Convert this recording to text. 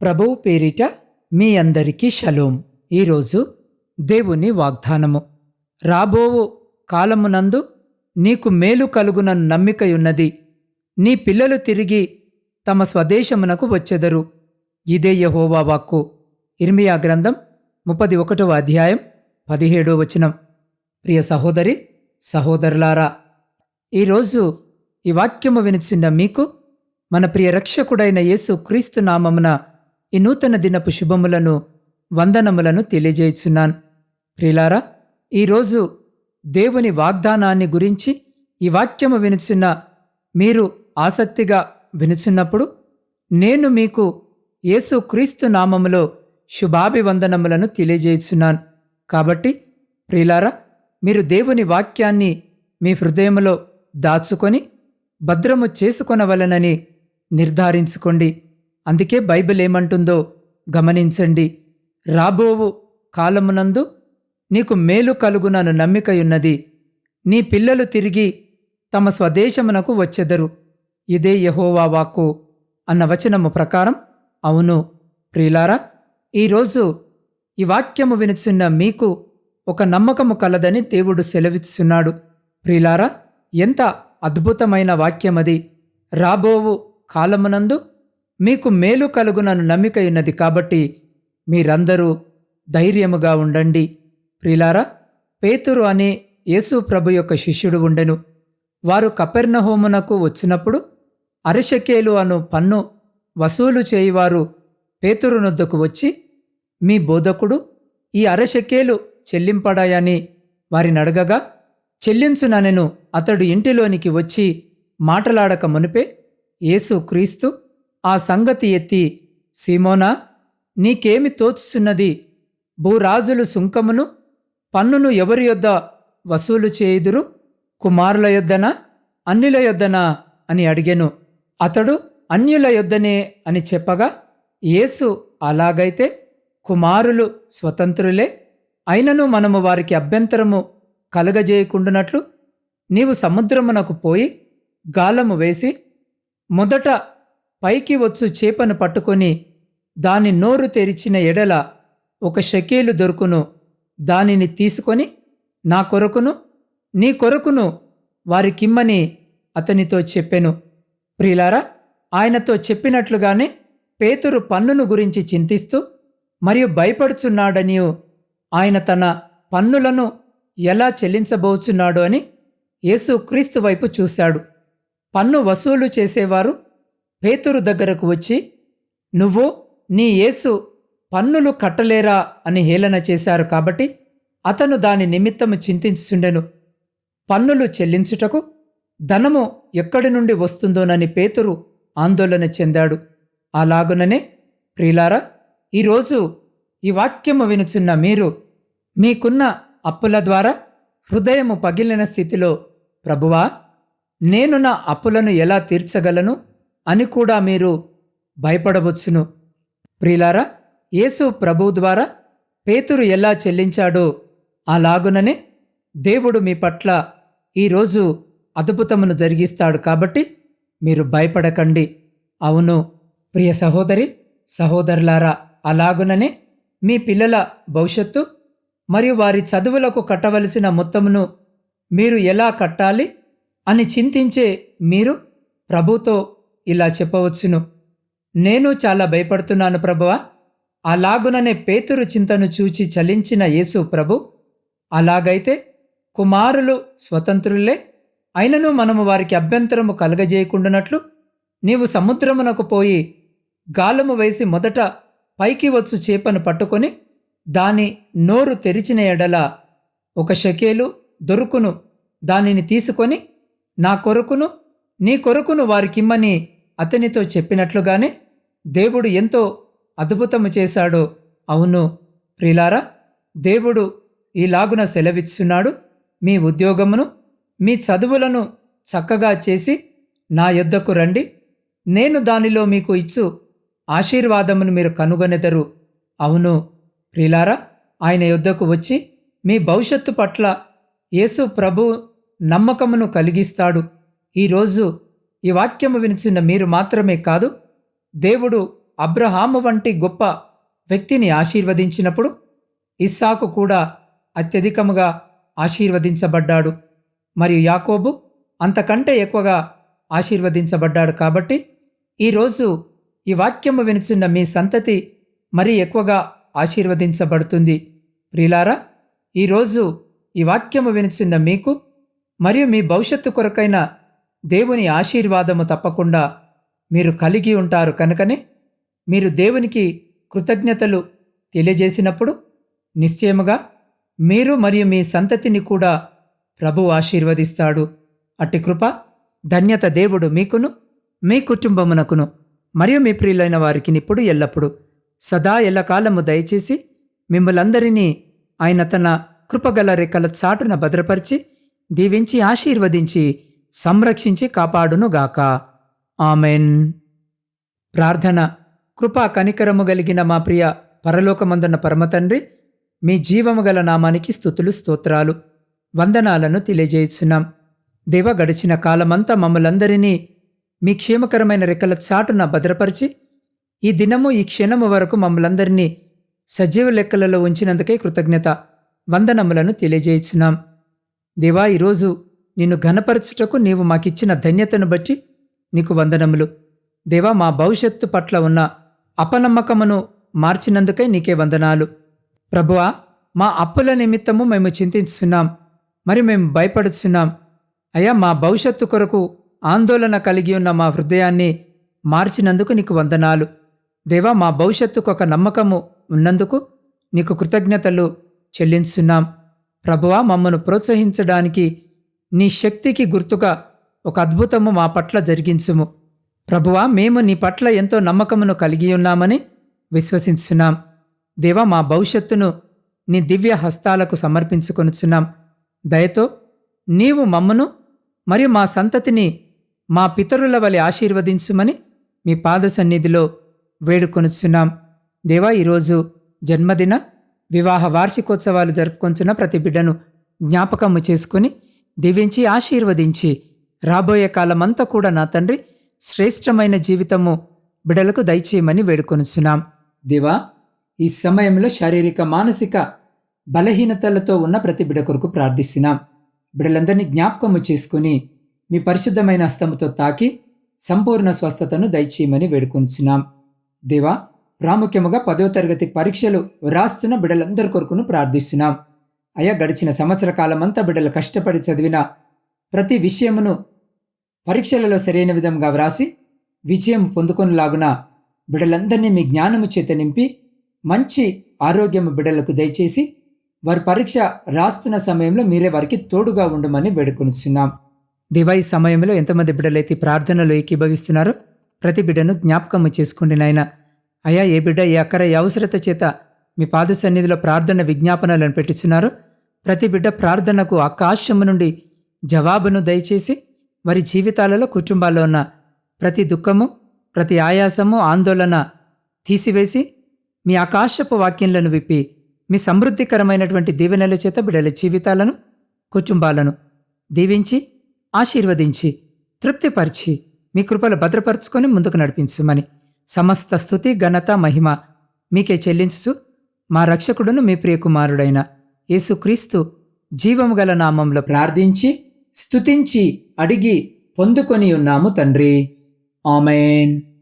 ప్రభువు పేరిట మీ అందరికీ షలోం. ఈరోజు దేవుని వాగ్దానము. రాబోవు కాలమునందు నీకు మేలు కలుగున నమ్మికయున్నది. నీ పిల్లలు తిరిగి తమ స్వదేశమునకు వచ్చెదరు. ఇదే యహోవా వాక్కు. ఇర్మియా గ్రంథం ముప్పది ఒకటవ అధ్యాయం పదిహేడో వచనం. ప్రియ సహోదరి సహోదరులారా ఈరోజు ఈ వాక్యము వినిచిన మీకు మన ప్రియ రక్షకుడైన యేసు క్రీస్తు నామమున ఈ నూతన దినపు శుభములను వందనములను తెలియజేయుచున్నాను. ప్రిలారా ఈరోజు దేవుని వాగ్దానాన్ని గురించి ఈ వాక్యము వినుచున్న మీరు ఆసక్తిగా వినుచున్నప్పుడు నేను మీకు యేసు క్రీస్తు నామములో శుభాభివందనములను తెలియజేయుచున్నాను. కాబట్టి ప్రిలారా మీరు దేవుని వాక్యాన్ని మీ హృదయములో దాచుకొని భద్రము చేసుకొనవలనని నిర్ధారించుకోండి. అందుకే బైబిల్ ఏమంటుందో గమనించండి. రాబోవు కాలమునందు నీకు మేలు కలుగునను నమ్మికయున్నది. నీ పిల్లలు తిరిగి తమ స్వదేశమునకు వచ్చెదరు. ఇదే యహోవా వాక్కు అన్న వచనము ప్రకారం అవును. ప్రియులారా ఈరోజు ఈ వాక్యము వినుచున్న మీకు ఒక నమ్మకము కలదని దేవుడు సెలవిస్తున్నాడు ప్రియులారా ఎంత అద్భుతమైన వాక్యమది. రాబోవు కాలమునందు మీకు మేలు కలుగునను నమ్మికయున్నది కాబట్టి మీరందరూ ధైర్యముగా ఉండండి. ప్రిలారా పేతురు అనే యేసు ప్రభు యొక్క శిష్యుడు ఉండెను. వారు కపెర్నహోమునకు వచ్చినప్పుడు అరిషకేలు అను పన్ను వసూలు చేయువారు పేతురునొద్దకు వచ్చి మీ బోధకుడు ఈ అరశకేలు చెల్లింపడాయని వారిని అడగగా చెల్లించుననెను అతడు ఇంటిలోనికి వచ్చి మాటలాడక మునిపే యేసు క్రీస్తు ఆ సంగతి ఎత్తి సీమోనా నీకేమి తోచుచున్నది భూరాజులు సుంకమును పన్నును ఎవరి యొద్ద వసూలు చేయుదురు? కుమారుల యొద్దనా? అన్యుల యొద్దనా? అని అడిగెను. అతడు అన్యుల యొద్దనే అని చెప్పగా యేసు అలాగైతే కుమారులు స్వతంత్రులే. అయినను మనము వారికి అభ్యంతరము కలగజేయకుండునట్లు నీవు సముద్రమునకు పోయి గాలము వేసి మొదట పైకి వచ్చు చేపను పట్టుకొని దాని నోరు తెరిచిన ఎడల ఒక షకేలు దొరుకును. దానిని తీసుకొని నా కొరకును నీ కొరకును వారికిమ్మని అతనితో చెప్పెను. ప్రియులారా ఆయనతో చెప్పినట్లుగానే పేతురు పన్నును గురించి చింతిస్తూ మరియు భయపడుచున్నాడని ఆయన తన పన్నులను ఎలా చెల్లించబోచున్నాడు అని యేసు క్రీస్తు వైపు చూశాడు. పన్ను వసూలు చేసేవారు పేతురు దగ్గరకు వచ్చి నువ్వు నీ యేసు పన్నులు కట్టలేరా? అని హేళన చేశారు కాబట్టి అతను దాని నిమిత్తము చింతించుచుండెను. పన్నులు చెల్లించుటకు ధనము ఎక్కడి నుండి వస్తుందోనని పేతురు ఆందోళన చెందాడు. అలాగుననే ప్రియులారా ఈరోజు ఈ వాక్యము వినుచున్న మీరు మీకున్న అప్పుల ద్వారా హృదయము పగిలిన స్థితిలో ప్రభువా నేను నా అప్పులను ఎలా తీర్చగలను? అని కూడా మీరు భయపడవచ్చును. ప్రియులారా యేసు ప్రభు ద్వారా పేతురు ఎలా చెల్లించాడో అలాగుననే దేవుడు మీ పట్ల ఈరోజు అద్భుతమును జరిగిస్తాడు కాబట్టి మీరు భయపడకండి. అవును ప్రియ సహోదరి సహోదరులారా అలాగుననే మీ పిల్లల భవిష్యత్తు మరియు వారి చదువులకు కట్టవలసిన మొత్తమును మీరు ఎలా కట్టాలి అని చింతించే మీరు ప్రభుతో ఇలా చెప్పవచ్చును. నేను చాలా భయపడుతున్నాను ప్రభువా. అలాగుననే పేతురు చింతను చూచి చలించిన యేసు ప్రభు అలాగైతే కుమారులు స్వతంత్రులే అయినను మనము వారికి అభ్యంతరము కలగజేయకుండానట్లు నీవు సముద్రమునకు పోయి గాలము వేసి మొదట పైకి వచ్చు చేపను పట్టుకొని దాని నోరు తెరిచిన ఎడల ఒక షకేలు దొరుకును దానిని తీసుకొని నా కొరకును నీ కొరకును వారికిమ్మని అతనితో చెప్పినట్లుగానే దేవుడు ఎంతో అద్భుతము చేశాడో. అవును ప్రిలారా దేవుడు ఈలాగున సెలవిస్తున్నాడు మీ ఉద్యోగమును మీ చదువులను చక్కగా చేసి నా యొద్దకు రండి. నేను దానిలో మీకు ఇచ్చు ఆశీర్వాదమును మీరు కనుగొనెదరు. అవును ప్రిలారా ఆయన యొద్దకు వచ్చి మీ భవిష్యత్తు పట్ల యేసు ప్రభు నమ్మకమును కలిగిస్తాడు. ఈరోజు ఈ వాక్యము వినిచిన మీరు మాత్రమే కాదు దేవుడు అబ్రహాము వంటి గొప్ప వ్యక్తిని ఆశీర్వదించినప్పుడు ఇస్సాకు కూడా అత్యధికముగా ఆశీర్వదించబడ్డాడు. మరియు యాకోబు అంతకంటే ఎక్కువగా ఆశీర్వదించబడ్డాడు కాబట్టి ఈరోజు ఈ వాక్యము వినుచున్న మీ సంతతి మరీ ఎక్కువగా ఆశీర్వదించబడుతుంది. ప్రిలారా ఈరోజు ఈ వాక్యము వినుచున్న మీకు మరియు మీ భవిష్యత్తు కొరకైన దేవుని ఆశీర్వాదము తప్పకుండా మీరు కలిగి ఉంటారు కనుకనే మీరు దేవునికి కృతజ్ఞతలు తెలియజేసినప్పుడు నిశ్చయముగా మీరు మరియు మీ సంతతిని కూడా ప్రభు ఆశీర్వదిస్తాడు. అట్టి కృప ధన్యత దేవుడు మీకును మీ కుటుంబమునకును మరియు మీ ప్రియులైన వారికి ఇప్పుడు ఎల్లప్పుడు. సదా ఎల్లకాలము దయచేసి మిమ్మలందరినీ ఆయన తన కృపగల రెక్కల చాటున భద్రపరిచి దీవించి ఆశీర్వదించి సంరక్షించి కాపాడునుగాక. ఆమెన్. ప్రార్థన. కృపా కనికరము కలిగిన మా ప్రియ పరలోకమందున్న పరమతండ్రి మీ జీవము గల నామానికి స్థుతులు స్తోత్రాలు వందనాలను తెలియజేయుచున్నాం. దేవ గడిచిన కాలమంతా మమ్మలందరినీ మీ క్షేమకరమైన రెక్కల చాటున భద్రపరిచి ఈ దినము ఈ క్షణము వరకు మమ్మలందరినీ సజీవ లెక్కలలో ఉంచినందుకే కృతజ్ఞత వందనములను తెలియజేయుచున్నాం. దేవా ఈరోజు నిన్ను ఘనపరచుటకు నీవు మాకిచ్చిన ధన్యతను బట్టి నీకు వందనములు. దేవా మా భవిష్యత్తు పట్ల ఉన్న అపనమ్మకమును మార్చినందుకై నీకే వందనాలు. ప్రభువా మా అప్పుల నిమిత్తము మేము చింతిస్తున్నాం మరి మేము భయపడుతున్నాం అయ్యా మా భవిష్యత్తు కొరకు ఆందోళన కలిగి ఉన్న మా హృదయాన్ని మార్చినందుకు నీకు వందనాలు. దేవా మా భవిష్యత్తుకు ఒక నమ్మకము ఉన్నందుకు నీకు కృతజ్ఞతలు చెల్లించున్నాం. ప్రభువా మమ్మను ప్రోత్సహించడానికి నీ శక్తికి గుర్తుగా ఒక అద్భుతము మా పట్ల జరిగించుము. ప్రభువా మేము నీ పట్ల ఎంతో నమ్మకమును కలిగి ఉన్నామని విశ్వసించున్నాం. దేవా మా భవిష్యత్తును నీ దివ్య హస్తాలకు సమర్పించుకొనుచున్నాం. దయతో నీవు మమ్మను మరియు మా సంతతిని మా పితరుల వలె ఆశీర్వదించుమని మీ పాద సన్నిధిలో వేడుకొనుచున్నాం. దేవా ఈరోజు జన్మదిన వివాహ వార్షికోత్సవాలు జరుపుకొంచున్న ప్రతి బిడ్డను జ్ఞాపకము చేసుకుని దీవించి ఆశీర్వదించి రాబోయే కాలమంతా కూడా నా తండ్రి శ్రేష్టమైన జీవితము బిడలకు దయచేయమని వేడుకొనుచున్నాం. దేవా ఈ సమయంలో శారీరక మానసిక బలహీనతలతో ఉన్న ప్రతి బిడ కొరకు ప్రార్థిస్తున్నాం. బిడలందరినీ జ్ఞాపకము చేసుకుని మీ పరిశుద్ధమైన హస్తముతో తాకి సంపూర్ణ స్వస్థతను దయచేయమని వేడుకొనుచున్నాం. దేవా ప్రాముఖ్యముగా పదో తరగతి పరీక్షలు వ్రాస్తున్న బిడలందరి కొరకును ప్రార్థిస్తున్నాం. అయ్యా గడిచిన సంవత్సర కాలమంతా బిడ్డలు కష్టపడి చదివిన ప్రతి విషయమును పరీక్షలలో సరైన విధంగా వ్రాసి విజయం పొందుకొనిలాగున బిడ్డలందరినీ మీ జ్ఞానము చేత నింపి మంచి ఆరోగ్యము బిడ్డలకు దయచేసి వారి పరీక్ష రాస్తున్న సమయంలో మీరే వారికి తోడుగా ఉండమని వేడుకొనిచున్నాం. దివాయి సమయంలో ఎంతమంది బిడ్డలైతే ప్రార్థనలు ప్రార్థనలో ఏకీభవిస్తున్నారో ప్రతి బిడ్డను జ్ఞాపకము చేసుకోండి నాయన. అయ్యా ఏ బిడ్డ ఏ అక్కర ఏ అవసరత చేత మీ పాద సన్నిధిలో ప్రార్థన విజ్ఞాపనలను పెట్టుచున్నారు ప్రతి బిడ్డ ప్రార్థనకు ఆకాశము నుండి జవాబును దయచేసి వారి జీవితాలలో కుటుంబాల్లో ఉన్న ప్రతి దుఃఖము ప్రతి ఆయాసము ఆందోళన తీసివేసి మీ ఆకాశపు వాక్యంలను విప్పి మీ సమృద్ధికరమైనటువంటి దీవెనల చేత బిడ్డల జీవితాలను కుటుంబాలను దీవించి ఆశీర్వదించి తృప్తిపరిచి మీ కృపలు భద్రపరుచుకొని ముందుకు నడిపించుమని సమస్త స్థుతి ఘనత మహిమ మీకే చెల్లించు మా రక్షకుడును మీ ప్రియకుమారుడైన యేసుక్రీస్తు జీవము గల నామంలో ప్రార్థించి స్తుతించి అడిగి పొందుకొని ఉన్నాము తండ్రి. ఆమెన్.